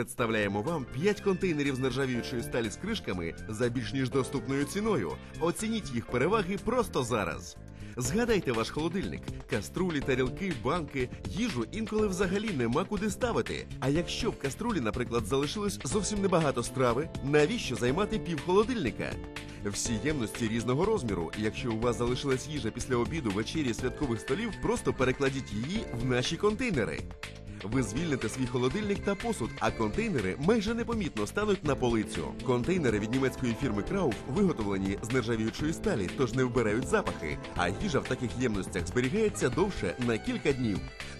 Представляємо вам 5 контейнерів з нержавіючої сталі з кришками за більш ніж доступною ціною. Оцініть їх переваги просто зараз. Згадайте ваш холодильник, каструлі, тарілки, банки, їжу інколи взагалі нема куди ставити. А якщо в каструлі, наприклад, залишилось зовсім небагато страви, навіщо займати пів холодильника? Всі ємності різного розміру. Якщо у вас залишилась їжа після обіду, вечері, святкових столів, просто перекладіть її в наші контейнери. Ви звільните свій холодильник та посуд, а контейнери майже непомітно стануть на полицю. Контейнери від німецької фірми Крауф виготовлені з нержавіючої сталі, тож не вбирають запахи. А їжа в таких ємностях зберігається довше на кілька днів.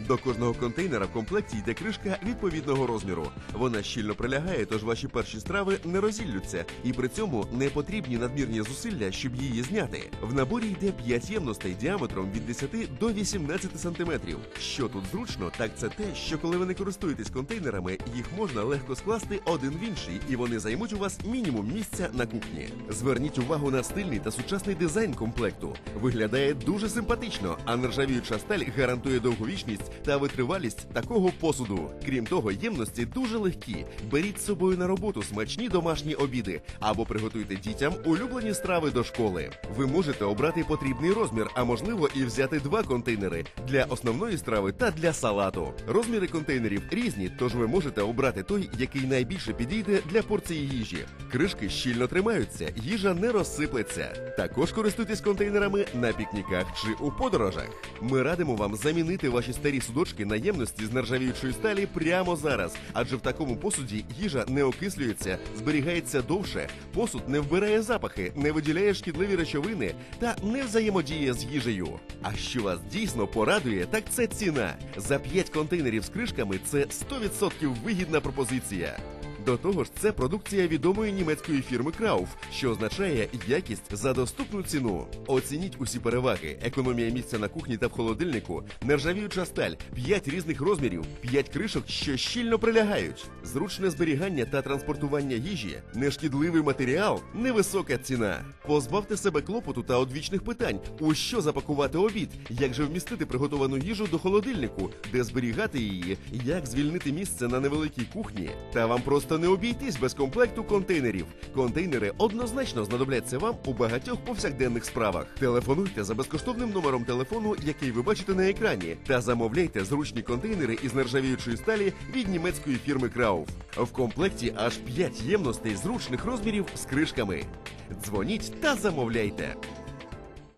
До кожного контейнера в комплекті йде кришка відповідного розміру. Вона щільно прилягає, тож ваші перші страви не розіллються, і при цьому не потрібні надмірні зусилля, щоб її зняти. В наборі йде 5 ємностей діаметром від 10 до 18 сантиметрів. Що тут зручно, так це те, що коли ви не користуєтесь контейнерами, їх можна легко скласти один в інший, і вони займуть у вас мінімум місця на кухні. Зверніть увагу на стильний та сучасний дизайн комплекту. Виглядає дуже симпатично, а нержавіюча сталь гарантує довговічність та витривалість такого посуду. Крім того, ємності дуже легкі. Беріть з собою на роботу смачні домашні обіди або приготуйте дітям улюблені страви до школи. Ви можете обрати потрібний розмір, а можливо і взяти два контейнери для основної страви та для салату. Розміри контейнерів різні, тож ви можете обрати той, який найбільше підійде для порції їжі. Кришки щільно тримаються, їжа не розсиплеться. Також користуйтесь контейнерами на пікніках чи у подорожах. Ми радимо вам замінити ваші старі судочки на ємності з нержавіючої сталі прямо зараз, адже в такому посуді їжа не окислюється, зберігається довше, посуд не вбирає запахи, не виділяє шкідливі речовини та не взаємодіє з їжею. А що вас дійсно порадує, так це ціна. За 5 контейнерів з кришками це 100% вигідна пропозиція. До того ж, це продукція відомої німецької фірми Крауф, що означає якість за доступну ціну. Оцініть усі переваги: економія місця на кухні та в холодильнику, нержавіюча сталь, 5 різних розмірів, 5 кришок, що щільно прилягають, зручне зберігання та транспортування їжі, нешкідливий матеріал, невисока ціна. Позбавте себе клопоту та одвічних питань, у що запакувати обід, як же вмістити приготовану їжу до холодильнику, де зберігати її, як звільнити місце на невеликій кухні. Та вам просто не обійтись без комплекту контейнерів. Контейнери однозначно знадобляться вам у багатьох повсякденних справах. Телефонуйте за безкоштовним номером телефону, який ви бачите на екрані, та замовляйте зручні контейнери із нержавіючої сталі від німецької фірми Крауф. В комплекті аж 5 ємностей зручних розмірів з кришками. Дзвоніть та замовляйте.